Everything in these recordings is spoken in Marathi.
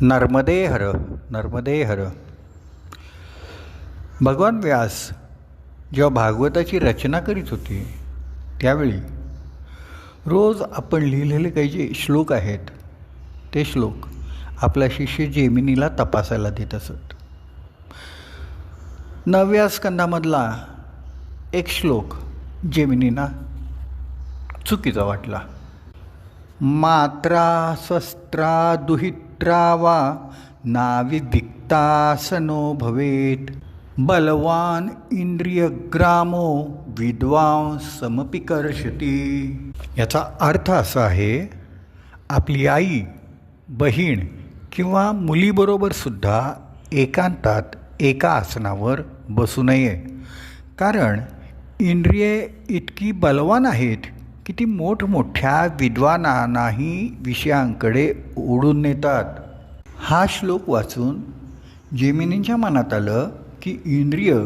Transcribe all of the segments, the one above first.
नर्मदे हर नर्मदे हर भगवान व्यास जेव्हा भागवताची रचना करीत होते त्यावेळी रोज आपण लिहिलेले काही जे श्लोक आहेत ते श्लोक आपला शिष्य जेमिनीला तपासायला देत असत. नवव्या स्कंदामधला एक श्लोक जेमिनीना चुकीचा वाटला. मात्रा स्वस्त्रा दुहित वा नाविदिक्तासनो भवेत। बलवान इंद्रियग्रामो विद्वान समपिकर्षती। याचा अर्थ असा आहे आपली आई बहीण किंवा मुलीबरोबर सुद्धा एकांतात एका आसनावर बसू नये. कारण इंद्रिये इतकी बलवान आहेत की ती मोठमोठ्या विद्वानांनाही विषयांकडे ओढून नेतात. हा श्लोक वाचून जेमिनींच्या मनात आलं की इंद्रिय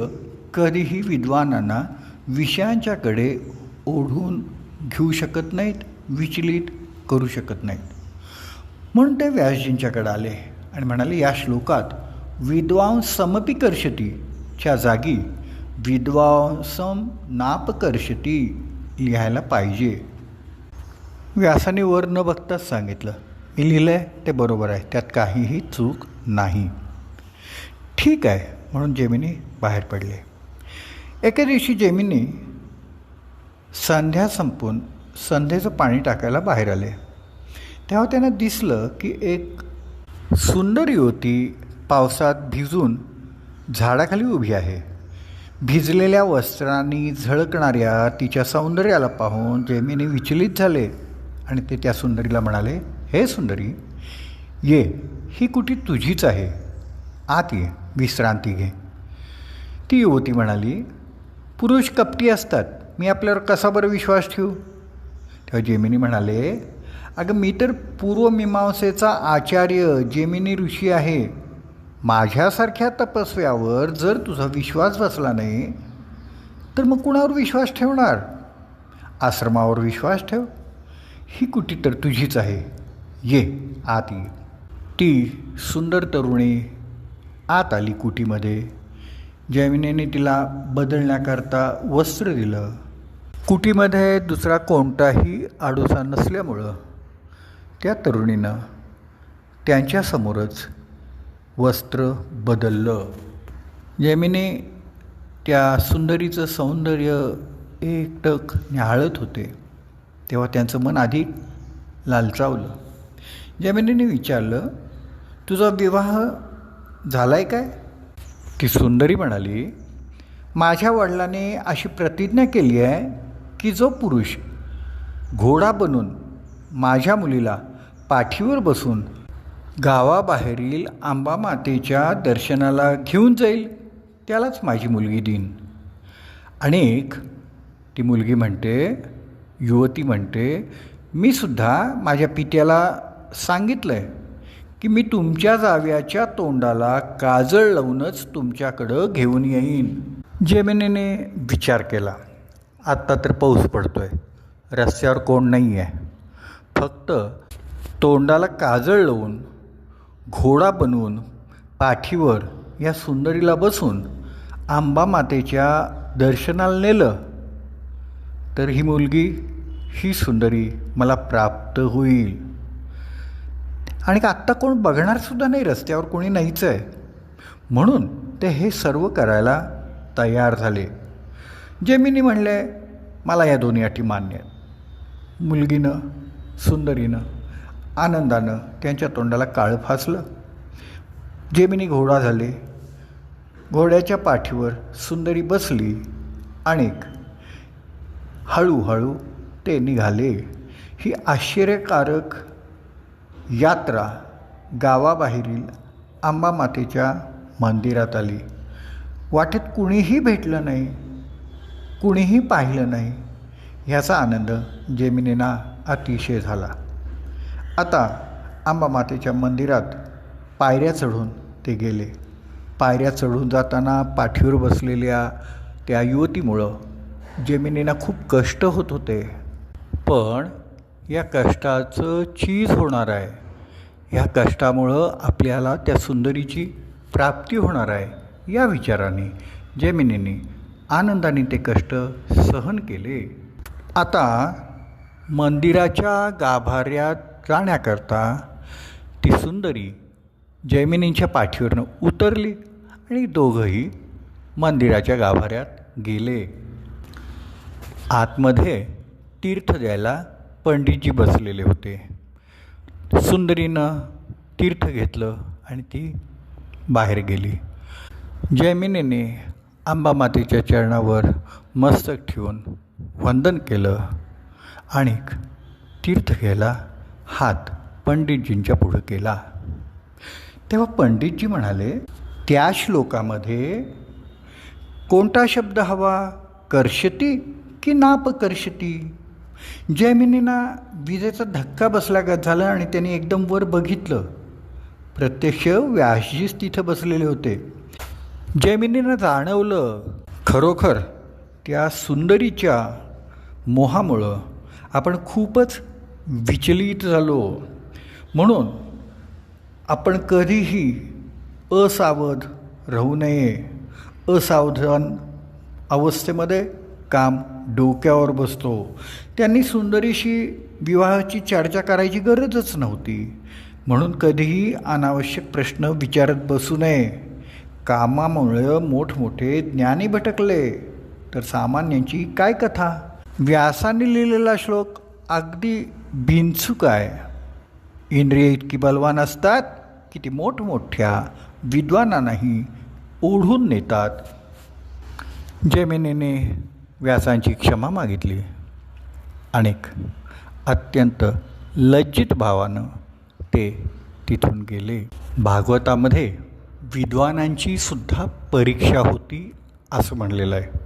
कधीही विद्वानांना विषयांच्याकडे ओढून घेऊ शकत नाहीत विचलित करू शकत नाहीत. म्हणून ते व्यासजींच्याकडे आले आणि म्हणाले या श्लोकात विद्वांसमपिकर्षतीच्या जागी विद्वांसम नापकर्षती लिहायला पाहिजे. व्यासाने वर न बघताच सांगितलं मी लिहिलं आहे ते बरोबर आहे त्यात काहीही चूक नाही. ठीक आहे म्हणून जेमिनी बाहेर पडले. एके दिवशी जेमिनी संध्या संपून संध्येचं पाणी टाकायला बाहेर आले. तेव्हा त्यांना दिसलं की एक सुंदर युवती पावसात भिजून झाडाखाली उभी आहे. भिजलेल्या वस्त्रांनी झळकणाऱ्या तिच्या सौंदर्याला पाहून जेमिनी विचलित झाले आणि ते त्या सुंदरीला म्हणाले हे सुंदरी ये ही कुठी तुझीच आहे? आत ये विश्रांती घे. ती युवती म्हणाली पुरुष कपटी असतात मी आपल्यावर कसा बरं विश्वास ठेवू? तेव्हा जेमिनी म्हणाले अगं मी तर पूर्वमीमांसेचा आचार्य जेमिनी ऋषी आहे. माझ्यासारख्या तपस्व्यावर जर तुझा विश्वास बसला नाही तर मग कुणावर विश्वास ठेवणार? आश्रमावर विश्वास ठेव. ही कुटी तर तुझीच आहे. ये आत ये. ती सुंदर तरुणी आत आली कुटीमध्ये. जैमिनीने तिला बदलण्याकरता वस्त्र दिलं. कुटीमध्ये दुसरा कोणताही आडोसा नसल्यामुळं त्या तरुणीनं त्यांच्यासमोरच वस्त्र बदललं. जैमिनी त्या सुंदरीचं सौंदर्य एकटक न्याहाळत होते. तेव्हा त्यांचं मन अधिक लालचावलं. जमिनीने विचारलं तुझा विवाह झाला आहे काय? ती सुंदरी म्हणाली माझ्या वडिलांनी अशी प्रतिज्ञा केली आहे की जो पुरुष घोडा बनून माझ्या मुलीला पाठीवर बसून गावाबाहेरील आंबा मातेच्या दर्शनाला घेऊन जाईल त्यालाच माझी मुलगी देईन. अनेक ती मुलगी म्हणते युवती म्हणते मी सुद्धा माझ्या पित्याला सांगितलं आहे की मी तुमच्या जाव्याच्या तोंडाला काजळ लावूनच तुमच्याकडं घेऊन येईन. जेमिनीने विचार केला आत्ता तर पाऊस पडतो आहे रस्त्यावर कोण नाही आहे फक्त तोंडाला काजळ लावून घोडा बनवून पाठीवर या सुंदरीला बसून आंबा मातेच्या दर्शनाला नेलं. तर ही मुलगी ही सुंदरी मला प्राप्त होईल. आणि आत्ता कोण बघणारसुद्धा नाही रस्त्यावर कोणी नाहीच आहे. म्हणून ते हे सर्व करायला तयार झाले. जेमिनी म्हणले मला या दोन्ही अटी मान्य आहेत. मुलगीनं सुंदरीनं आनंदानं त्यांच्या तोंडाला काळं फासलं. जेमिनी घोडा झाले. घोड्याच्या पाठीवर सुंदरी बसली आणि हळूहळू ते निघाले. ही आश्चर्यकारक यात्रा गावाबाहेरील आंबा मातेच्या मंदिरात आली. वाटेत कुणीही भेटलं नाही. कुणीही पाहिलं नाही. ह्याचा आनंद जेमिनीना अतिशय झाला. आता आंबामातेच्या मंदिरात पायऱ्या चढून ते गेले. पायऱ्या चढून जाताना पाठीवर बसलेल्या त्या युवतीमुळं जेमिनीना खूप कष्ट होत होते. पण या कष्टाचं चीज होणार आहे. ह्या कष्टामुळं आपल्याला त्या सुंदरीची प्राप्ती होणार आहे या विचाराने जेमिनीने आनंदाने ते कष्ट सहन केले. आता मंदिराच्या गाभाऱ्यात जाण्याकरता ती सुंदरी जैमिनींच्या पाठीवरनं उतरली आणि दोघंही मंदिराच्या गाभाऱ्यात गेले. आतमध्ये तीर्थ द्यायला पंडितजी बसलेले होते. सुंदरीनं तीर्थ घेतलं आणि ती बाहेर गेली. जैमिनीने अंबामातेच्या चरणावर मस्तक ठेवून वंदन केलं. आणि तीर्थ घ्यायला हात पंडितजींच्या पुढं केला. तेव्हा पंडितजी म्हणाले त्या श्लोकामध्ये कोणता शब्द हवा? कर्षती की नापकर्षती जैमिनीना विजेचा धक्का बसल्यागत झाला आणि त्यांनी एकदम वर बघितलं? प्रत्यक्ष व्यासजीच तिथं बसलेले होते. जैमिनीनं जाणवलं खरोखर त्या सुंदरीच्या मोहामुळं आपण खूपच विचलित झालो. म्हणून आपण कधीही असावध राहू नये. असावधान अवस्थेमध्ये काम डोक्यावर बसतो. त्यांनी सुंदरीशी विवाहाची चर्चा करायची गरजच नव्हती. म्हणून कधीही अनावश्यक प्रश्न विचारत बसू नये. कामामुळं मोठमोठे ज्ञानी भटकले. तर सामान्यांची काय कथा? व्यासाने लिहिलेला श्लोक अगदी बिनचूक आहे. इंद्रिय इतकी बलवान असतात की ती मोठमोठ्या विद्वानांनाही ओढून नेतात. जमिनीने व्यासांची क्षमा मागितली. अनेक अत्यंत लज्जित भावानं ते तिथून गेले. भागवतामध्ये विद्वानांची सुद्धा परीक्षा होती असं म्हणलेलं आहे.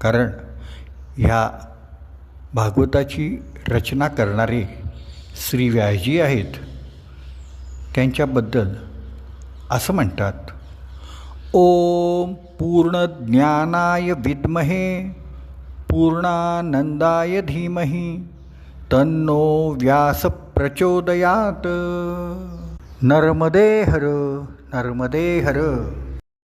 कारण ह्या भागवताची रचना करणारे श्री व्यासजी आहेत त्यांच्याबद्दल असं म्हणतात ओम पूर्ण ज्ञानाय विद्महे पूर्णानंदाय धीमहि तन्नो व्यास प्रचोदयात। नर्मदे हर नर्मदे हर।